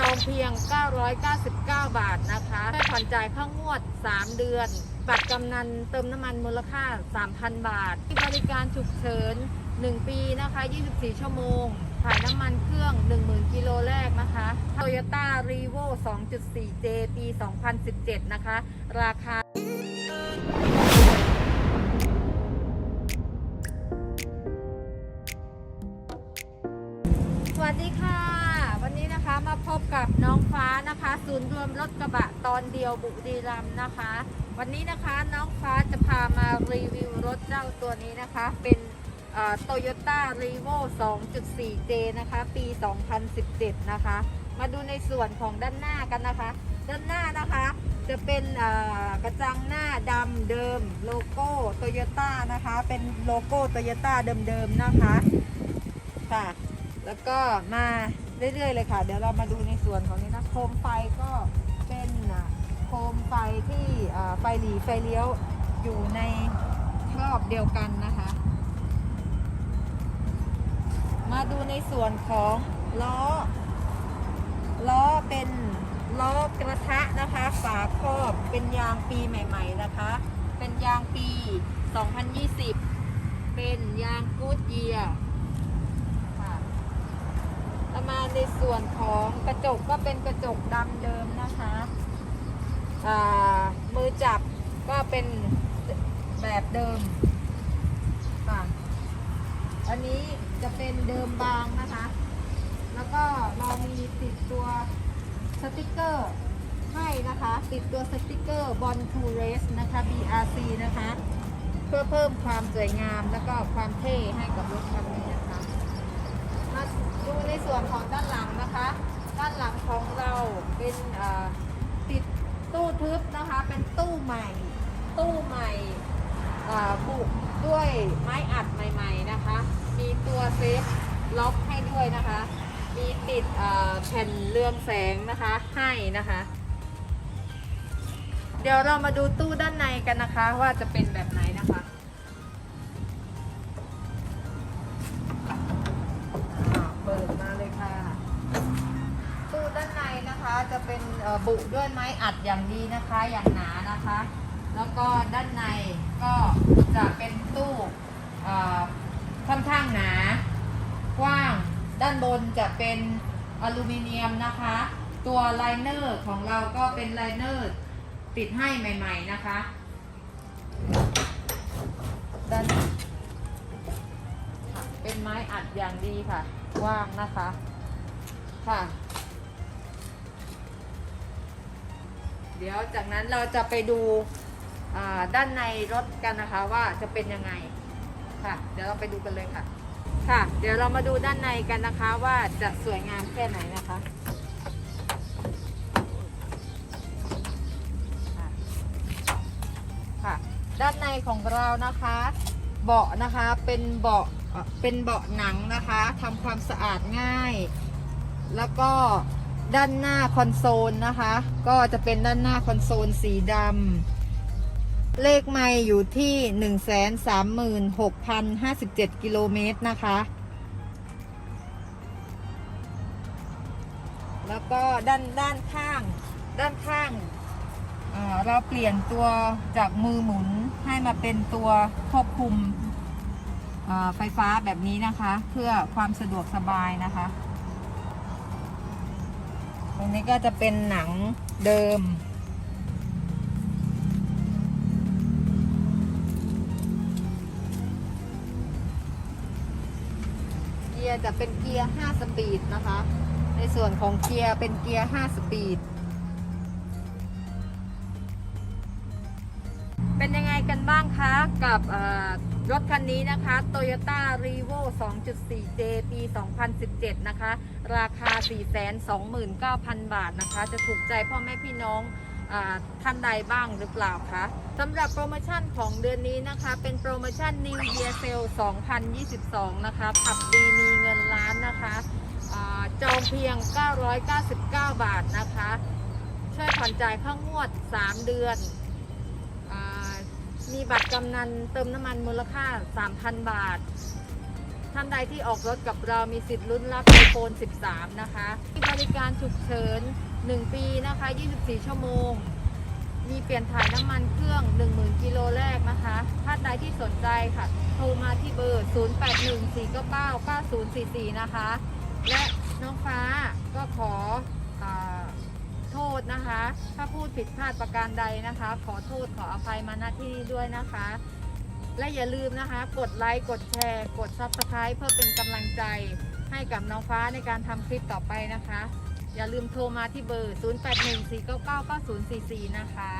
จองเพียง 999 บาทนะคะได้ผ่อนจ่ายเข้างวด 3 เดือน บัตรกำนันเติมน้ำมันมูลค่า 3,000 บาท ที่บริการฉุกเฉิน 1 ปีนะคะ 24 ชั่วโมง ถ่ายน้ำมันเครื่อง 10,000 กิโลแรกนะคะ Toyota r e v o 2.4J ปี 2017 นะคะ ราคา ศูนย์รวมรถกระบะตอนเดียวบุรีรัมย์นะคะ วันนี้นะคะน้องฟ้าจะพามารีวิวรถเจ้าตัวนี้นะคะ เป็นโตโยต้ารีโว 2.4J นะคะ ปี 2017 นะคะ มาดูในส่วนของด้านหน้ากันนะคะ ด้านหน้านะคะจะเป็นกระจังหน้าดำเดิมโลโก้โตโยต้านะคะ เป็นโลโก้โตโยต้าเดิมๆนะคะค่ะ แล้วก็มา เรื่อยๆเลยค่ะ เดี๋ยวเรามาดูในส่วนของนี้นะโคมไฟก็เป็นอะโคมไฟที่ไฟหลีไฟเลี้ยวอยู่ในรอบเดียวกันนะคะ มาดูในส่วนของล้อ ล้อเป็นล้อกระทะนะคะ ฝาครอบเป็นยางปีใหม่ๆนะคะ เป็นยางปี 2020 เป็นยางกูดเยียค่ะแล้วมา ในส่วนของกระจกก็เป็นกระจกดำเดิมนะคะอ่ามือจับก็เป็นแบบเดิมค่ะอันนี้จะเป็นเดิมบางนะคะ แล้วก็เรามีติดตัวสติกเกอร์ให้นะคะ ติดตัวสติกเกอร์บอลทูเรสนะคะ BRC นะคะ เพื่อเพิ่มความสวยงามแล้วก็ความเท่ให้กับรถคันนี้นะคะ ดูในส่วนของด้านหลังนะคะ ด้านหลังของเราเป็นติดตู้ทึบนะคะ เป็นตู้ใหม่ ตู้ใหม่บุกด้วยไม้อัดใหม่ ๆนะคะ มีตัวเซฟล็อกให้ด้วยนะคะ มีติดแผ่นเรืองแสงนะคะให้นะคะ เดี๋ยวเรามาดูตู้ด้านในกันนะคะ ว่าจะเป็นแบบไหนนะคะ นะคะจะเป็นบุด้วยไม้อัดอย่างดีนะคะอย่างหนานะคะ แล้วก็ด้านในก็จะเป็นตู้ค่อนข้างหนากว้างด้านบนจะเป็นอลูมิเนียมนะคะ ตัวไลเนอร์ของเราก็เป็นไลเนอร์ติดให้ใหม่ ๆนะคะด้านเป็นไม้อัดอย่างดีค่ะกว้างนะคะ ค่ะ ดี๋ยวจากนั้นเราจะไปดูด้านในรถกันนะคะว่าจะเป็นยังไงค่ะ เดี๋ยวเราไปดูกันเลยค่ะ ค่ะ เดี๋ยวเรามาดูด้านในกันนะคะว่าจะสวยงามแค่ไหนนะคะค่ะด้านในของเรานะคะ เบาะนะคะเป็นเบาะเป็นเบาะหนังนะคะทำความสะอาดง่าย แล้วก็ ด้านหน้าคอนโซลนะคะ ก็จะเป็นด้านหน้าคอนโซลสีดำเลขไม่อยู่ที่ 136,057 กิโลเมตรนะคะ แล้วก็ด้านด้านข้างด้านข้างเราเปลี่ยนตัวจากมือหมุนให้มาเป็นตัวควบคุมไฟฟ้าแบบนี้นะคะ เพื่อความสะดวกสบายนะคะ รงนี้ก็จะเป็นหนังเดิม เกียร์จะเป็นเกียร์ 5 สปีดนะคะ ในส่วนของเกียร์เป็นเกียร์ 5 สปีด เป็นยังไงกันบ้างคะกับ รถคันนี้นะคะ Toyota r e v o 2.4J ปี 2017 นะคะ ราคา 429,000 บาทนะคะ จะถูกใจพ่อแม่พี่น้องอท่านใดบ้างหรือเปล่าคะสำหรับโปรโมชั่นของเดือนนี้นะคะ เป็นโปรโมชั่น New Year Sale 2022 นะคะขับดีมีเงินล้านนะคะอาจองเพียง 999 บาทนะคะ ช่วยผ่อนจ่ายเข้างวด 3 เดือน มีบัตรกำนันเติมน้ำมันมูลค่า 3,000 บาท ท่านใดที่ออกรถกับเรามีสิทธิ์ลุ้นรับ iPhone 13 นะคะมีบริการฉุกเฉิน 1 ปีนะคะ 24 ชั่วโมง มีเปลี่ยนถ่ายน้ำมันเครื่อง 10,000 กิโลแรกนะคะท่านใดที่สนใจค่ะ โทรมาที่เบอร์ 0814999044 นะคะ และน้องฟ้าก็ขอ นะคะ ถ้าพูดผิดพลาดประการใดนะคะ ขอโทษขออภัยมาหน้าที่ด้วยนะคะ และอย่าลืมนะคะ กดไลค์กดแชร์ กดซับสไครต์เพื่อเป็นกำลังใจให้กับน้องฟ้าในการทำคลิปต่อไปนะคะ อย่าลืมโทรมาที่เบอร์ 0814999044 นะคะ